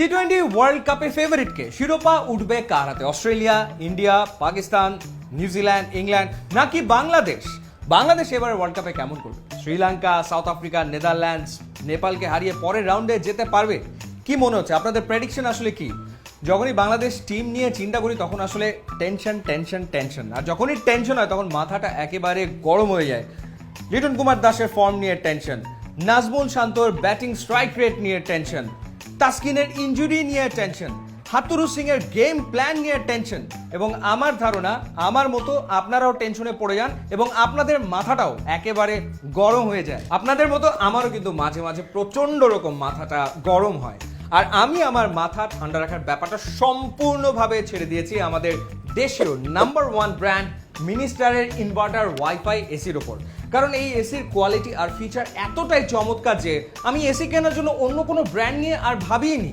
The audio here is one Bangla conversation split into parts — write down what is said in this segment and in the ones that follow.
টি টোয়েন্টি ওয়ার্ল্ড কাপে ফেভারিটকে শিরোপা উঠবে কার হাতে? Australia, India, Pakistan New Zealand England নাকি বাংলাদেশ? বাংলাদেশ এবার ওয়ার্ল্ড কাপে কেমন করবে? শ্রীলঙ্কা সাউথ আফ্রিকা নেদারল্যান্ডস নেপালকে হারিয়ে পরের রাউন্ডে যেতে পারবে? কি মনে হচ্ছে? আপনাদের প্রেডিকশন আসলে কি? যখনই বাংলাদেশ টিম নিয়ে চিন্তা করি, তখন আসলে টেনশন টেনশন টেনশন আর যখনই টেনশন হয়, তখন মাথাটা একেবারে গরম হয়ে যায়। লিটন কুমার দাসের ফর্ম নিয়ে টেনশন নাজমুল শান্তর ব্যাটিং স্ট্রাইক রেট নিয়ে টেনশন তাসকিনের ইনজুরি নিয়ে টেনশন, হাতুরু সিং এর গেম প্ল্যান নিয়ে টেনশন, এবং আমার ধারণা, আমার মতো আপনারাও টেনশনে পড়ে যান এবং আপনাদের মাথাটাও একেবারে গরম হয়ে যায়। আপনাদের মতো আমারও কিন্তু মাঝে মাঝে প্রচণ্ড রকম মাথাটা গরম হয়। আর আমি আমার মাথা ঠান্ডা রাখার ব্যাপারটা সম্পূর্ণভাবে ছেড়ে দিয়েছি আমাদের দেশের নাম্বার ওয়ান ব্র্যান্ড মিনিস্টারের ইনভার্টার ওয়াইফাই এসির ওপর। কারণ এই এসির কোয়ালিটি আর ফিচার এতটাই চমৎকার যে আমি এসি কেনার জন্য অন্য কোনো ব্র্যান্ড নিয়ে আর ভাবিনি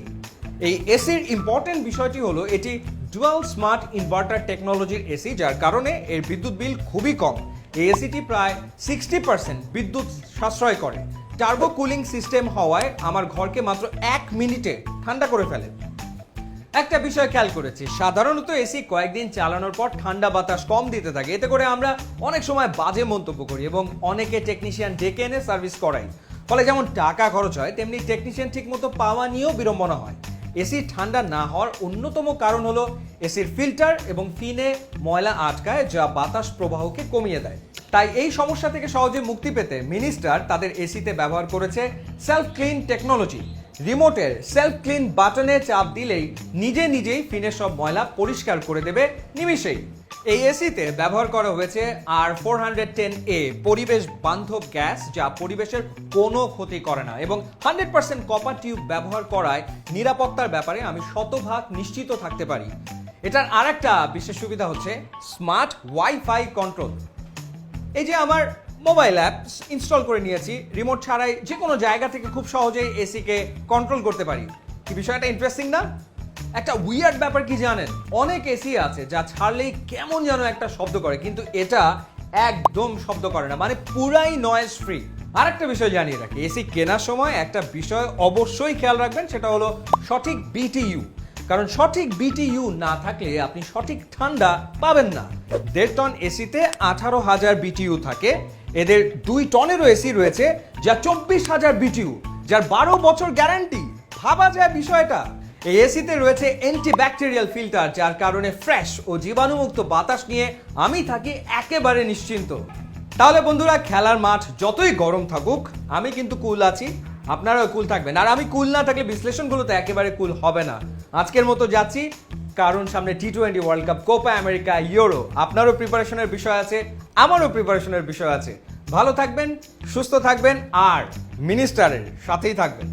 এই এসির ইম্পর্টেন্ট বিষয়টি হলো এটি ডুয়াল স্মার্ট ইনভার্টার টেকনোলজির এসি, যার কারণে এর বিদ্যুৎ বিল খুবই কম। এই এসিটি প্রায় সিক্সটি পার্সেন্ট বিদ্যুৎ সাশ্রয় করে। টার্বো কুলিং সিস্টেম হওয়ায় আমার ঘরকে মাত্র এক মিনিটে ঠান্ডা করে ফেলে। একটা বিষয় খেয়াল করেছি। সাধারণত এসি কয়েকদিন চালানোর পর ঠান্ডা বাতাস কম দিতে থাকে। এতে করে আমরা অনেক সময় বাজে মন্তব্য করি এবং অনেকে টেকনিশিয়ান ডেকে এনে সার্ভিস করাই। ফলে যেমন টাকা খরচ হয়, তেমনি টেকনিশিয়ান ঠিকমতো পাওয়া নিয়েও বিড়ম্বনা হয়। এসি ঠান্ডা না হওয়ার অন্যতম কারণ হলো এসির ফিল্টার এবং ফিনে ময়লা আটকায়, যা বাতাস প্রবাহকে কমিয়ে দেয়। তাই এই সমস্যা থেকে সহজে মুক্তি পেতে মিনিস্টার তাদের এসিতে ব্যবহার করেছে সেলফ ক্লিন টেকনোলজি রিমোটের সেলফ ক্লিন বাটনে চাপ দিলেই নিজে নিজেই ফিনের সব ময়লা পরিষ্কার করে দেবে নিমিষেই। এই এসিতে ব্যবহার করা হয়েছে R four hundred ten A পরিবেশ বান্ধব গ্যাস যা পরিবেশের কোনো ক্ষতি করে না এবং হান্ড্রেড পার্সেন্ট কপার টিউব ব্যবহার করায় নিরাপত্তার ব্যাপারে আমি শতভাগ নিশ্চিত থাকতে পারি। এটার আরেকটা বিশেষ সুবিধা হচ্ছে স্মার্ট ওয়াইফাই কন্ট্রোল। এই যে আমার মোবাইল অ্যাপ ইনস্টল করে নিয়েছি। রিমোট ছাড়াই যে কোনো জায়গা থেকে খুব সহজেই এসিকে কন্ট্রোল করতে পারি। কি বিষয়টা ইন্টারেস্টিং না? একটা উইয়ার্ড ব্যাপার কি জানেন? অনেক এসি আছে যা ছাড়লেই কেমন যেন একটা শব্দ করে, কিন্তু এটা একদম শব্দ করে না। মানে পুরাই নয়েজ ফ্রি আরেকটা বিষয় জানিয়ে রাখি। এসি কেনার সময় একটা বিষয় অবশ্যই খেয়াল রাখবেন, সেটা হলো সঠিক বিটিইউ কারণ সঠিক বিটিইউ না থাকলে আপনি সঠিক ঠান্ডা পাবেন না। দেড় টন এসিতে আঠারো হাজার বিটিইউ থাকে। এদের দুই টনেরও এসি রয়েছে, যা চব্বিশ হাজার বিটিইউ যার বারো বছর গ্যারান্টি ভাবা যায় বিষয়টা। এই এসিতে রয়েছে অ্যান্টিব্যাকটেরিয়াল ফিল্টার যার কারণে ফ্রেশ ও জীবাণুমুক্ত বাতাস নিয়ে আমি থাকি একেবারে নিশ্চিন্ত। তাহলে বন্ধুরা, খেলার মাঠ যতই গরম থাকুক, আমি কিন্তু কুল আছি। আপনারাও কুল থাকবেন। আর আমি কুল না থাকলে বিশ্লেষণগুলোতে একেবারে কুল হবে না। আজকের মতো যাচ্ছি। কারণ সামনে T twenty world cup Copa America Euro আপনারও প্রিপারেশনের বিষয় আছে, আমারও প্রিপারেশনের বিষয় আছে। ভালো থাকবেন, সুস্থ থাকবেন, আর মিনিস্টারের সাথেই থাকবেন।